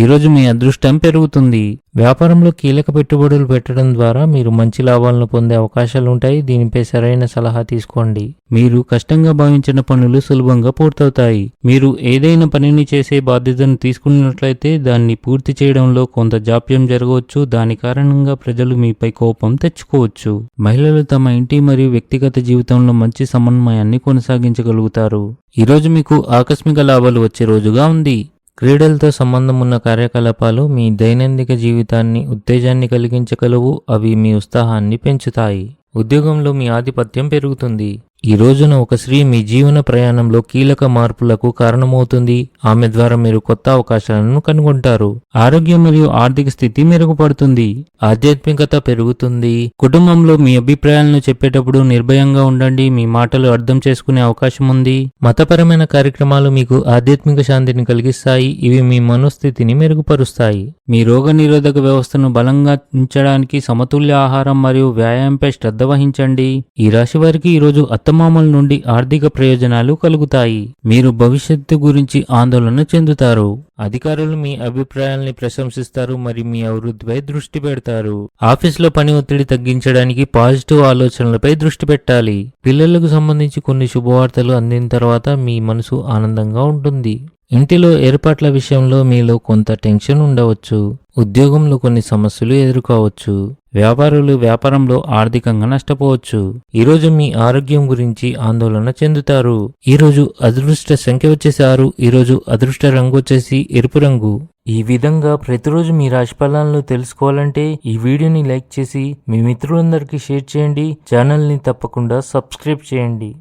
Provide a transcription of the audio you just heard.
ఈరోజు మీ అదృష్టం పెరుగుతుంది. వ్యాపారంలో కీలక పెట్టుబడులు పెట్టడం ద్వారా మీరు మంచి లాభాలను పొందే అవకాశాలు ఉంటాయి. దీనిపై సరైన సలహా తీసుకోండి. మీరు కష్టంగా భావించిన పనులు సులభంగా పూర్తవుతాయి. మీరు ఏదైనా పనిని చేసే బాధ్యతను తీసుకున్నట్లయితే దాన్ని పూర్తి చేయడంలో కొంత జాప్యం జరగవచ్చు. దాని కారణంగా ప్రజలు మీపై కోపం తెచ్చుకోవచ్చు. మహిళలు తమ ఇంటి మరియు వ్యక్తిగత జీవితంలో మంచి సమన్వయాన్ని కొనసాగించగలుగుతారు. ఈరోజు మీకు ఆకస్మిక లాభాలు వచ్చే రోజుగా ఉంది. క్రీడలతో సంబంధం ఉన్న కార్యకలాపాలు మీ దైనందిక జీవితాన్ని ఉత్తేజాన్ని కలిగించగలవు అవి మీ ఉత్సాహాన్ని పెంచుతాయి. ఉద్యోగంలో మీ ఆధిపత్యం పెరుగుతుంది. ఈ రోజున ఒక స్త్రీ మీ జీవన ప్రయాణంలో కీలక మార్పులకు కారణమవుతుంది. ఆమె ద్వారా మీరు కొత్త అవకాశాలను కనుగొంటారు. ఆరోగ్యం మరియు ఆర్థిక స్థితి మెరుగుపడుతుంది. ఆధ్యాత్మికత పెరుగుతుంది. కుటుంబంలో మీ అభిప్రాయాలను చెప్పేటప్పుడు నిర్భయంగా ఉండండి. మీ మాటలు అర్థం చేసుకునే అవకాశం ఉంది. మతపరమైన కార్యక్రమాలు మీకు ఆధ్యాత్మిక శాంతిని కలిగిస్తాయి. ఇవి మీ మనోస్థితిని మెరుగుపరుస్తాయి. మీ రోగ నిరోధక వ్యవస్థను బలంగా ఉంచడానికి సమతుల్య ఆహారం మరియు వ్యాయామంపై శ్రద్ధ వహించండి. ఈ రాశి వారికి ఈరోజు అత్తమామల నుండి ఆర్థిక ప్రయోజనాలు కలుగుతాయి. మీరు భవిష్యత్తు గురించి ఆందోళన చెందుతారు. అధికారులు మీ అభిప్రాయాల్ని ప్రశంసిస్తారు మరియు మీ అభివృద్ధిపై దృష్టి పెడతారు. ఆఫీసులో పని ఒత్తిడి తగ్గించడానికి పాజిటివ్ ఆలోచనలపై దృష్టి పెట్టాలి. పిల్లలకు సంబంధించి కొన్ని శుభవార్తలు అందిన తర్వాత మీ మనసు ఆనందంగా ఉంటుంది. ఇంటిలో ఏర్పాట్ల విషయంలో మీలో కొంత టెన్షన్ ఉండవచ్చు. ఉద్యోగంలో కొన్ని సమస్యలు ఎదుర్కోవచ్చు. వ్యాపారులు వ్యాపారంలో ఆర్థికంగా నష్టపోవచ్చు. ఈరోజు మీ ఆరోగ్యం గురించి ఆందోళన చెందుతారు. ఈరోజు అదృష్ట సంఖ్య వచ్చేసి ఆరు ఈరోజు అదృష్ట రంగు వచ్చేసి ఎరుపు రంగు. ఈ విధంగా ప్రతిరోజు మీ రాశి ఫలాలను తెలుసుకోవాలంటే ఈ వీడియోని లైక్ చేసి మీ మిత్రులందరికీ షేర్ చేయండి. ఛానల్ని తప్పకుండా సబ్స్క్రైబ్ చేయండి.